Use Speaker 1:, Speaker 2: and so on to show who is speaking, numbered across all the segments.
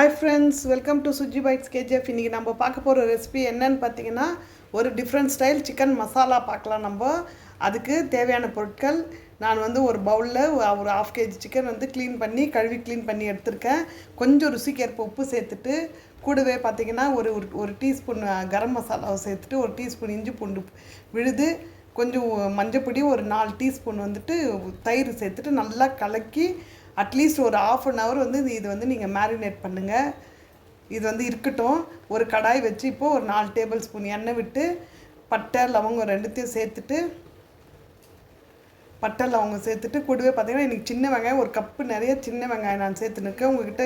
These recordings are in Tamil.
Speaker 1: Hi friends welcome to Suji bites KGF இன்றைக்கி நம்ம பார்க்க போகிற ரெசிபி என்னன்னு பார்த்தீங்கன்னா ஒரு டிஃப்ரெண்ட் ஸ்டைல் சிக்கன் மசாலா பார்க்கலாம் நம்ம. அதுக்கு தேவையான பொருட்கள் நான் வந்து ஒரு பவுலில் ஒரு ஆஃப் கேஜி சிக்கன் வந்து க்ளீன் பண்ணி கழுவி க்ளீன் பண்ணி எடுத்திருக்கேன். கொஞ்சம் ருசிக்கேற்ப உப்பு சேர்த்துட்டு கூடவே பார்த்தீங்கன்னா ஒரு ஒரு ஒரு டீஸ்பூன் கரம் மசாலாவை சேர்த்துட்டு ஒரு டீஸ்பூன் இஞ்சி பூண்டு விழுது கொஞ்சம் மஞ்சப்பொடி ஒரு நாலு டீஸ்பூன் வந்துட்டு தயிர் சேர்த்துட்டு நல்லா கலக்கி அட்லீஸ்ட் ஒரு ஆஃப் அன் ஹவர் வந்து இது வந்து நீங்கள் மேரினேட் பண்ணுங்கள் இது வந்து இருக்கட்டும். ஒரு கடாய் வச்சு இப்போது ஒரு நாலு டேபிள் ஸ்பூன் எண்ணெய் விட்டு பட்டை லவங்கம் ரெண்டுத்தையும் சேர்த்துட்டு பட்டை லவங்கம் சேர்த்துட்டு கூடவே பார்த்தீங்கன்னா எனக்கு சின்ன வெங்காயம் ஒரு கப்பு நிறைய சின்ன வெங்காயம் நான் சேர்த்துனுக்கேன் உங்ககிட்ட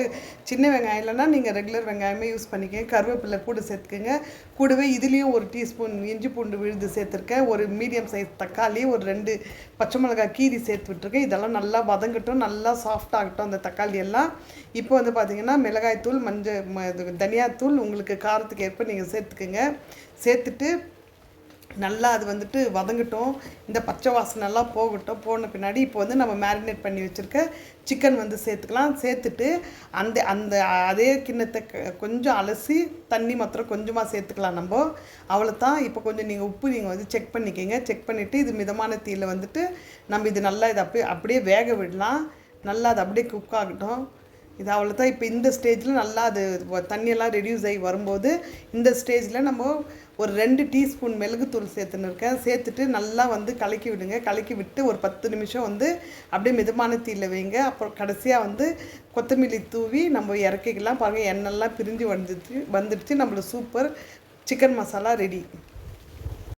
Speaker 1: சின்ன வெங்காயம் இல்லைன்னா நீங்கள் ரெகுலர் வெங்காயமே யூஸ் பண்ணிக்கங்க. கருவேப்பிலை கூட சேர்த்துக்கோங்க. கூடவே இதுலேயும் ஒரு டீஸ்பூன் இஞ்சி பூண்டு விழுது சேர்த்துருக்கேன். ஒரு மீடியம் சைஸ் தக்காளி ஒரு ரெண்டு பச்சை மிளகாய் கீரி சேர்த்து விட்டுருக்கேன். இதெல்லாம் நல்லா வதங்கட்டும் நல்லா சாஃப்ட் ஆகட்டும் அந்த தக்காளி எல்லாம். இப்போ வந்து பார்த்தீங்கன்னா மிளகாய்த்தூள் மஞ்சள் இது தனியாத்தூள் உங்களுக்கு காரத்துக்கு ஏற்ப நீங்கள் சேர்த்துக்குங்க. சேர்த்துட்டு நல்லா அது வந்துட்டு வதங்கட்டும். இந்த பச்சை வாசனைலாம் போகட்டும். போன பின்னாடி இப்போ வந்து நம்ம மேரினேட் பண்ணி வச்சுருக்க சிக்கன் வந்து சேர்த்துக்கலாம். சேர்த்துட்டு அந்த அந்த அதே கிண்ணத்தை க- கொஞ்சம் அலசி தண்ணி மாத்திரம் கொஞ்சமாக சேர்த்துக்கலாம் நம்ம. அவ்வளோ தான் இப்போ கொஞ்சம் நீங்கள் உப்பு நீங்கள் வந்து செக் பண்ணிக்கோங்க. செக் பண்ணிவிட்டு இது மிதமான தீயில் வந்துட்டு நம்ம இது நல்லா இதை அப்படியே அப்படியே வேக விடலாம். நல்லா அது அப்படியே குக் ஆகட்டும். இது அவ்வளோ தான் இப்போ இந்த ஸ்டேஜில் நல்லா அது தண்ணியெல்லாம் ரெடியூஸ் ஆகி வரும்போது இந்த ஸ்டேஜில் நம்ம ஒரு ரெண்டு டீஸ்பூன் மிளகுத்தூள் சேர்த்துன்னு இருக்கேன். சேர்த்துட்டு நல்லா வந்து கலக்கி விடுங்க. கலக்கி விட்டு ஒரு பத்து நிமிஷம் வந்து அப்படியே மிதமான தீயில் வைங்க. அப்புறம் கடைசியாக வந்து கொத்தமல்லி தூவி நம்ம இறக்கிக்கலாம். பாருங்கள் எண்ணெய்லாம் பிரிஞ்சு வந்துடுச்சு வந்துடுச்சு. நம்மளுக்கு சூப்பர் சிக்கன் மசாலா ரெடி